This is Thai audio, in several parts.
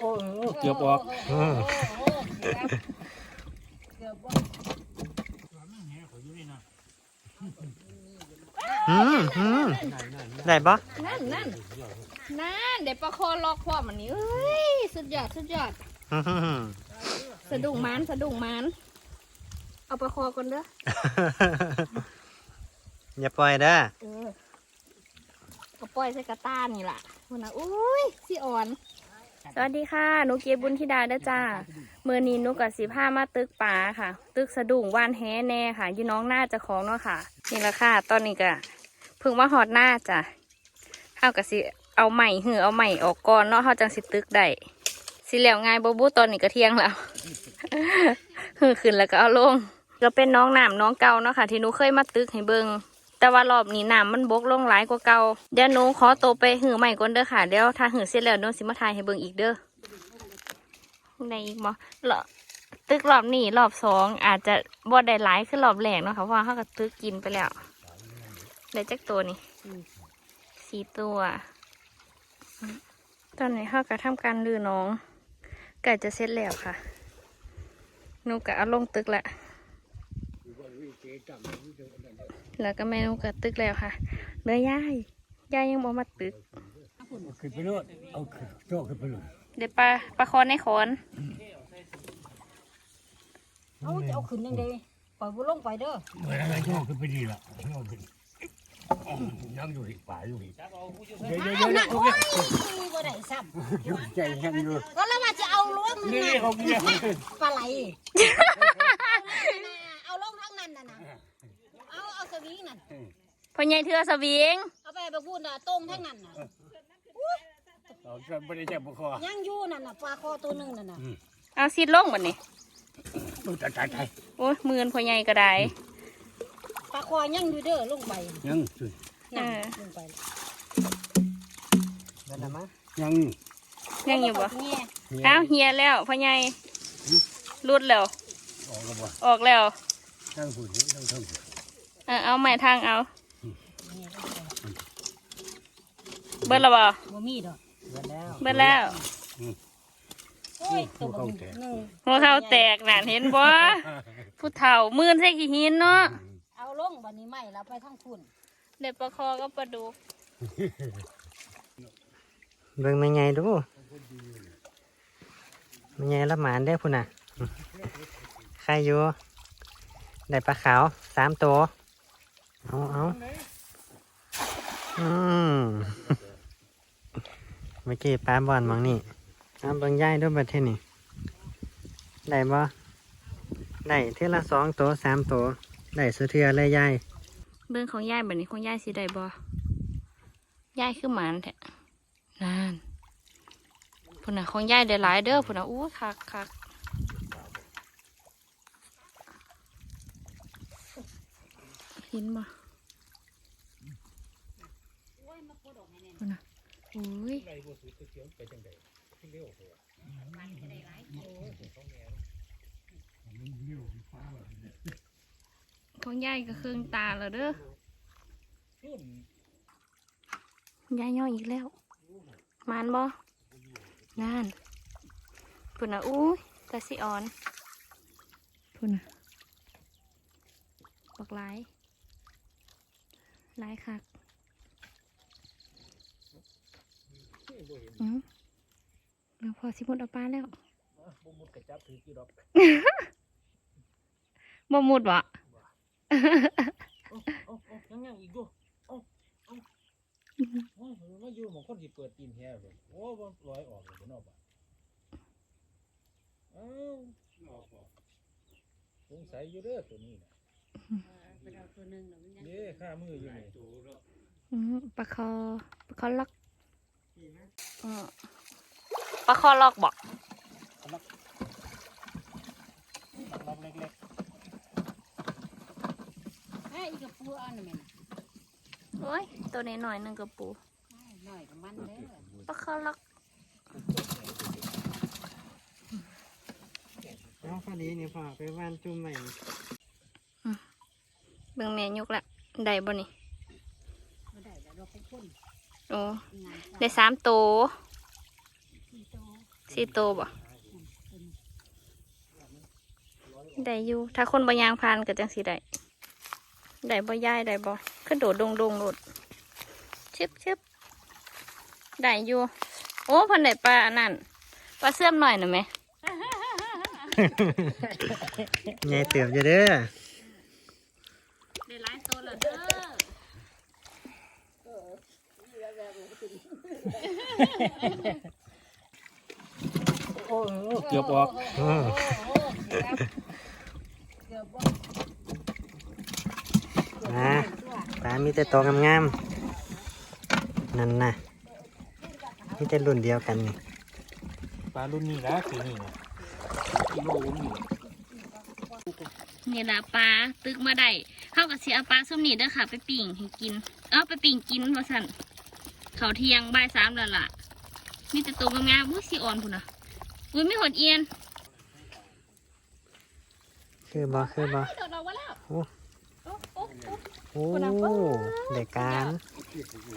โอ้เกือบออกอืมเกือบว่าอืมอืมได้ปะนั่นนั่นนั่นเดี๋ยวประคอล็อกพร้อมอันนี้เอ้ยสุดยอดสุดยอดอื้อหือสะดุ้งมันสะดุ้งมันเอาประคอก่อนเด้ออย่าปล่อยเด้อเออก็ปล่อยใส่กระต้านนี่ล่ะคนน่ะอุ้ยสิอ่อน สวัสดีค่ะหนูเกียบุญธิดาเด้อจ้าเมื่อนี้หนูกับสีผ้ามาตึกป่าค่ะ ตึกสะดุ้งว่านแฮแน่ค่ะอยู่น้องหน้าเจะของเนาะค่ะ นี่ละค่ะ ตอนนี้ก็เพิ่งมาหอดหน้าจ้ะเฮากับสิเอาใหม่หือเอาใหม่ออกก่อนเนาะเฮาจังสิตึกได้สิแล้วง่ายบ่บูตอนนี้ก็เที่ยงแล้วหือขึ้นแล้วก็เอาลงก็เป็นน้องน้ำน้องเก่าเนาะค่ะ ที่หนูเคยมาตึกให้เบิง แต่ว่ารอบนี้น้ำมันบกลงหลายกว่าเก่าเดี๋ยวหนูขอโตไปหือใหม่ก่อนเด้อค่ะเดี๋ยวถ้าหือเสร็จแล้วหนูสิมาถ่ายให้เบิงอีกเด้อในอีกบ่รอบตึกรอบนี้รอบสองอาจจะบ่ได้หลายขึ้นรอบแรกเนาะค่ะเพราะว่าเขาก็ตึกกินไปแล้วได้จักตัวนี่สี่ตัว ตอนนี้เขาก็ทำการลือน้องใกล้จะเสร็จแล้วค่ะหนูก็เอาลงตึกละ แล้วก็แม่นุก็ตึกแล้วค่ะเหลือยายยายยังบ่มาตึกขึ้นไปโลดเอาขึ้นโจขึ้นไปโลดเดี๋ยวปลาปลาคอนในขอนเอาจะเอาขึ้นยังไงปล่อยบุลงไปเด้อเมื่อไรโจขึ้นไปดีละโจขึ้นยังอยู่อีกป่าอยู่อีกเดี๋ยวเดี๋ยวเดี๋ยวเดี๋ยวโอเคมีบ่ได้ซ้อยู่ใจยังอยู่ำก็แล้วว่าจะเอาลงนี่นั่นเขาเนี่ยปลาไหลเอาลงทั้งนั้นน่ะนะเอาเอาสวิงนั่น พ่อใหญ่เทือสวิงเอาไปไปพูดน่ะต้มทั้งนั้นน่ะเราจะไม่ได้จับบุคอยังอยู่นั่นน่ะปลาคอตัวหนึงนั่นน่ะเอาซีดลงบัดนี้ดูตายตายตายโอ้ยมือนพ่อใหญ่ก็ได้ปลาคอยังอยู่เด้อลงไปยังสุดนั่นเออลงไปยังยังอยู่บ่แง่อ้าวเฮียแล้วพ่อใหญ่รุดแล้วออกแล้วบ่ออกแล้วทั้งหุ่นทั้งทั้งเออเอาใหม่ทางเอา เบิดแล้วบ่บ่มีดอกเบิดแล้วโอ้ยตัวบ่มีหนึ่งหัวเข้าแตกน่ะเห็นบ่ผู้เฒ่ามือนใส่ขี้หินเนาะเอาลงบัดนี้ไม่แล้วไปทั้งคุณเด็ดปลาคอก็ปลาดุกเบิ่งไม่ไงดูไม่ไงละหมานได้อพุ่นน่ะใครอยู่ได้ปลาขาวสามตัวเอาเอา อืมเมื่อกี้ปลาบอลมองนี่เอาเบิ่งย่ายด้วยบัดเทศนี่ได้บ่ได้เท่าละสองตัวสามตัวได้สุเทือเลยย่ายเบิ่งของย่ายแบบนี้ของย่ายสิได้บ่ย่ายคือหมานแท้นั่นพุ่นน่ะของย่ายได้หลายเด้อพุ่นน่ะอู้คักคักห็นบ่พุ่นน่ะ อุ้ยของยายก็เครื่องตาแล้วเด้อยายย่ออีกแล้วมานบ่นั่นพุ่นน่ะอุ้ยตาสิอ่อนพุ่นน่ะบักหลายหลายคัก อืมแล้วพอสิหมดเอาปลาแล้วมุดกระจับถือกี่ดอกบ่หมุดวะโอ้โอ้ยังยังอีกดูโอ้โอ้โอ้มาอยู่หมองคนที่เปิดกินแท้เลยโอ้บ่ลอยออกเลยนอกบ้านอ้าวสงสัยอยู่เด้อตัวนี้นะไปเอาตัวหนึงแล้วมันยังนี่ข้ามืออยู่นี่อืมปลาคอปลาคอล็อก อืมปลาคอล็อกบอกล็อกเล็กไอ้อีกกระปูอันนั้นแม่นโอ้ย ตัวนี้หน่อยหนึงกับปูน้อยกับมันเด้อปลาคอล็อกเอาพอดีนี่พ่อไปว่านจุ่มใหม่เบิ่งแม่ยกละได้บ่นี่บ่ได้แล้วเราคงพ่น โอ้งานได้สามตัวสี่โตสสี่โตวบ่ได้อยู่ ถ้าคนบางยางพานก็จังสิได้ได้บ่ย่ายได้บ่ขึ้นโดดดงดงโดดชึบชึบได้อยู่ โอ้เพันได้ปลาอันนั่นปลาเสื่อมหน่อยหน่อยไหมใหญ่เติบอยู่เด้อได้หลายโตแล้วเด้อ เกือบออกอืมนะปลามีแต่ตัวงามๆนั่นน่ะมีแต่รุ่นเดียวกันนี่ปลารุ่นนี้นะคือนี่นะกิโลวุ้นนี่นี่ละปลาตึกมาได้เข้ากับเสียปลาส้มนี่เด้อค่ะ ไปปิ่งให้กิน เอาไปปิ่งกินว่าสั่น เขาวเที่ยงบ่ายสามแล้วล่ะ มีแต่ตัวงามๆอุ้ยสีอ่อนพุ่นนะอุ้ยไม่หดเอียนคือบ่คือบ่โดดออกมาแล้วโอ้โอ้โอ้โอ้โอ้คุณน่ะเบิ่งได้การ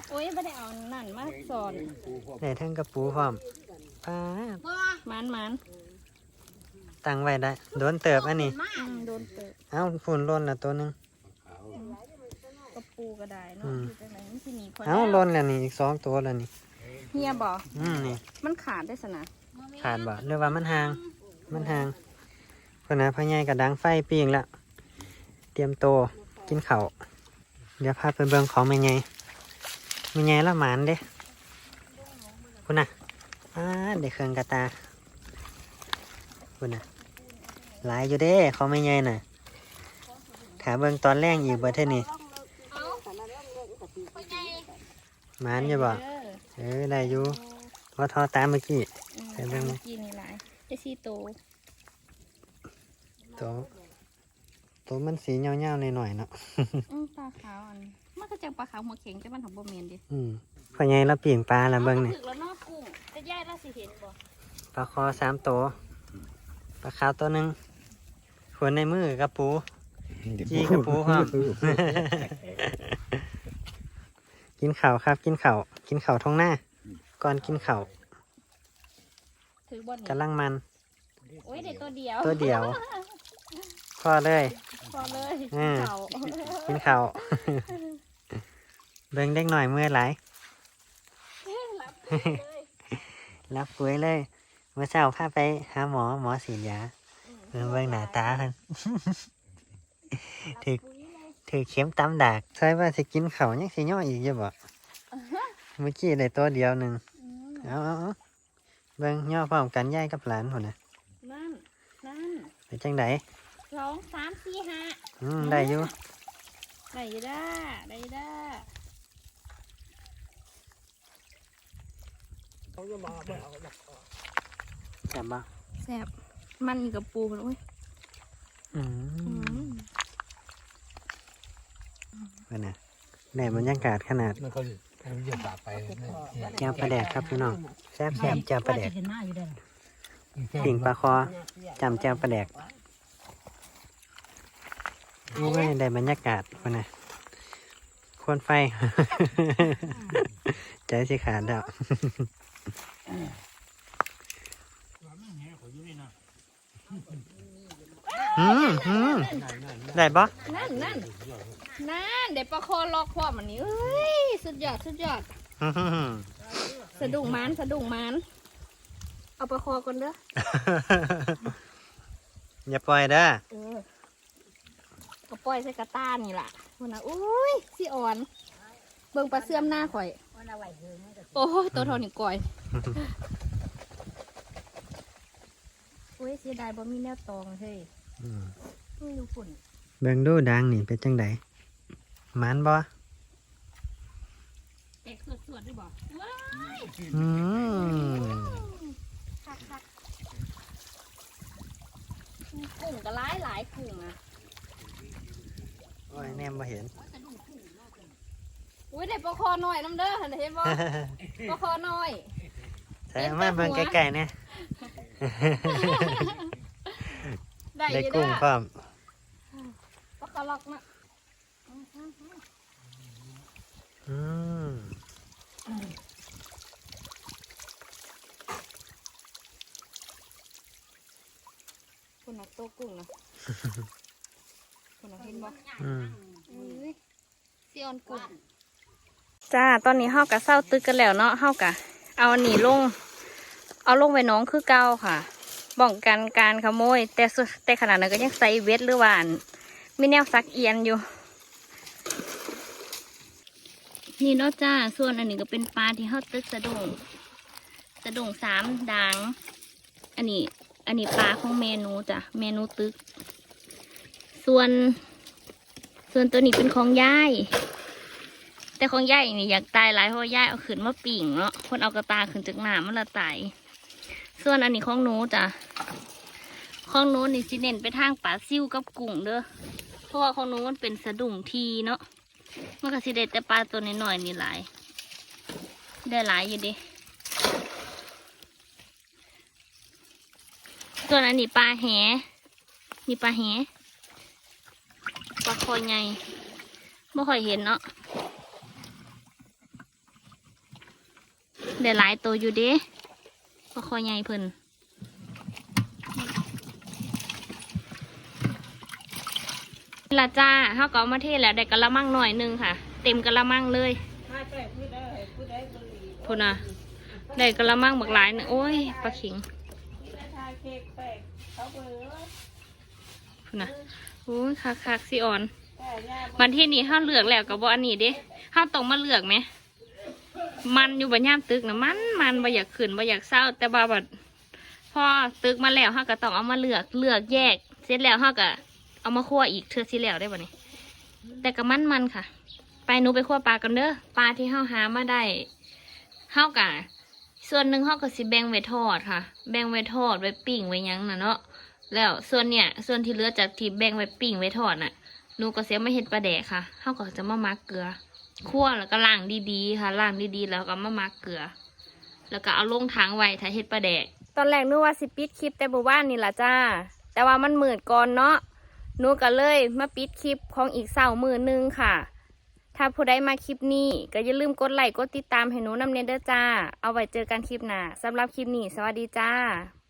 โอ้ยไม่ได้เอานั่นมาสอนได้ทั้งกระปูพร้อมปลามันมันตั้งไว้ได้ โดนเติบอันนี้อืมโดนเปิดเอ้าฝุ่นหล่นละตัวหนึงกระ ปูก็ได้เนาะอืมอยู่จังไหนมันสิหนีพอเอ้าหล่นแล้วนี่อีกสองตัวแล้วนี่เฮียบอกอืมนี่มันขาดได้สนะขาดบ่หรือว่ามันห่าง มันห่างคนนะพ่อใหญ่กับดังไฟปีงแล้วเตรียมโตวกินข้าวเดี๋ยวพาไปเบิ่งของแม่ใหญ่แม่ใหญ่ละหมานเด้คุณน่ะอ้าได้เครื่องกระตาคุณน่ะหลายอยู่เด้ของแม่ใหญ่น่ะถาเบิ่งตอนแรกอีกบ่เท่านี้ห มานอยู่บ่เออเออได้อยู่ว่าทอตามเมื่อกี้อืมไปเบิ่งเมื่อกี้นี่หลายได้สี่โตวตัวตัวมันสีเงาๆหน่อยๆเนาะอืมปลาขาวอันมันก็จังปลาขาวหัวเข็งแต่มันของบ่เมนดิอืมพอไงเราปีนปลาละเบิ้งนี่ถึกแล้วเนาะกุ้งแต่ย่ายเราสิเห็นบ่ปลาคอสามตัวปลาขาวตัวหนึ่งขวนในมือกระปูจี้กระปูพร้อม กินข่าวครับ กินข่าวกินข่าวท้องหน้า ก่อนกินข่าวถือบ่นี่กำลังมัน โอ้ยได้ตัวเดียวตัวเดียวพอเลยพอเลยอืมเขากินข่าวเบิ้งเด็กหน่อยเมื่อไหลายรับปุ๋ยเลยเมื่อเช้าพาไปหาหมอหมอฉีดยาเออเบิ่งหน้าตาเพิ่นถือ ถือเข็มตำดากใช่ว่าสิกินเขาวยังสิย่ออีกอยู่บ่เมื่อกี้ได้ตัวเดียวหนึ่งอืมเอาเอาเอาเบิ่งย่อพร้อมกันยายกับหลานพุ่นน่ะนั่น นั่นเป็นจังไดสองสามสี่ห้าอืมได้อยู่ได้อยูด้าได้อยูด้าแซ่บบ่แซ่บมันอยู่กับปูมันโอ้ยอือืม ม เพิ่นน่ะได้บรรยากาศขนาดมันเขาเขาจะตาไปเนี่ยแจ่วปลาแดกครับพี่น้องแซ่บแซ่บแจ่วปลาแดกเห็นหน้าอยู่เด้อปิ่งปลาคอจำแจ่วปลาแดกโอ้ยได้บรรยากาศพุ่นน่ะโคนไฟ ใจสิขาดแล้วอืมอืมได้ปะนั่นนั่น นั่นเดี๋ยวปลาคอลอกคอมันนี่เอ้ยสุดยอดสุดยอด สะดุ้งมันสะดุ้งมันเอาปลาคอก่อนเด้ออย่าปล่อยเด้อเออก็ปล่อยใส่กระต้านี่ล่ะมันนะอุ้ยสิอ่อน เบิ่งปลาเสื่อมหน้าข่อยโอ้ยตัวเทอนี่ก่อยอุ้ยเสียดายบ่มีแนวตองเฮ้ยอืมไม่รู้ฝุ่น เบิ่งดูดังนี่เป็นจังไดห มันบ่เอกสวดสวดด้วยบ่ว้ายอืมคักคักกุ้งก็หลายหลายกุ้งนะโอ้ยแนมบ่เห็นอุ้ยได้ปลาคอหน่อยน้ำเด้อเห็นบ่ปลาคอหน่อยใส่มาเบิ่งใกล้ๆเนี่ยได้อได้ยู่กุ้งอพร้อมปลากระลอกนะ อืมนะโตกุ้งนะคนน่ะเห็นบ่อืมเอ้ยสิออนกุ้งจ้า ตอนนี้เฮากะเศร้าตึกกันแล้วเนาะเฮากะ เอาอันนี้ลง เอาลงไว้น้องคือเก่าค่ะป้องกันการขโมย แต่สุดแต่ขนาดนั้นก็ยังใส่เวทหรือว่าอันมีแนวซักเอียนอยู่ นี่เนาะจ้า ส่วนอันนี้ก็เป็นปลาที่เฮาตึกสะดุ้งสะดุ้งสามด่างอันนี้ อันนี้ปลาของเมนูจ้ะเมนูตึก ส่วน ส่วนตัวนี้เป็นของยาย แต่ของยายนี่อยากตายหลายเพราะว่ายายเอาขึ้นมาปิ่งเนาะคนเอากระตาขึ้นจากน้ำมันละตายส่วนอันนี้ของหนูจ้ะของหนูนี่สิเน้นไปทางปลาซิ่วกับกุ้งเด้อเพราะว่าของหนูมันเป็นสะดุ้งทีเนาะ มันก็สิได้แต่ปลาตัวน้อยๆนี่หลาย ได้หลายอยู่ดิส่วนอันนี้ปลาแหนี่ปลาแหปลาคอยใหญ่ไม่ค่อยเห็นเนาะได้หลายตัวอยู่ด้ปลาคอยใหญ่เพิ่น ละจ้าเขาก็เอามาเทแล้วได้กะละมังหน่อยหนึงค่ะ เต็มกะละมังเลยคุณนะได้กะละมังบักหลายนึงโอ้ยปลาขิงคุณนะโอ้ยคักคักๆสิอ่อนมันที่นี่ห้าเลือกแล้วกับบ่อันนี้เด้ห้าต้องมาเลือกไหม มันอยู่บนย่ามตึกนะมันมันบ่อยากขึ้นบ่อยากเศร้า แต่บ่าบัดพอตึกมาแล้วห้าก็ต้องเอามาเลือกเลือกแยก เสร็จแล้วห้าก็ เอามาคั่วอีกเทือที่แล้วได้บ่ะนี่แต่ก็มันมันค่ะ ไปหนูไปคั่วปลากันเด้อปลาที่ห้าหามาได้ห้ากะส่วนหนึ่งห้าก็สิแบ่งไว้ทอดค่ะ แบ่งไว้ทอดไว้ปิ้งไว้ยังน่ะเนาะแล้วส่วนเนี่ย ส่วนที่เหลือจากที่แบ่งไว้ปิ้งไว้ทอดน่ะหนูก็เสียมาเห็ดปลาแดกค่ะห้าก็จะมามักเกลือคั่วแล้วก็ล้างดีๆค่ะล้างดีๆแล้วก็มามักเกลือ แล้วก็เอาลงถังไว้ถ้าเฮ็ดปลาแดก ตอนแรกนึกว่าสิปิดคลิปแต่บ่ว่านนี่ล่ะจ้า แต่ว่ามันมืดก่อนเนาะ หนูก็เลยมาปิดคลิปของอีกเสามือนึงค่ะ ถ้าผู้ใดมาคลิปนี้ก็อย่าลืมกดไลค์กดติดตามให้หนูนำเนเด้อจ้า เอาไว้เจอกันคลิปหน้าสำหรับคลิปนี้ สวัสดีจ้า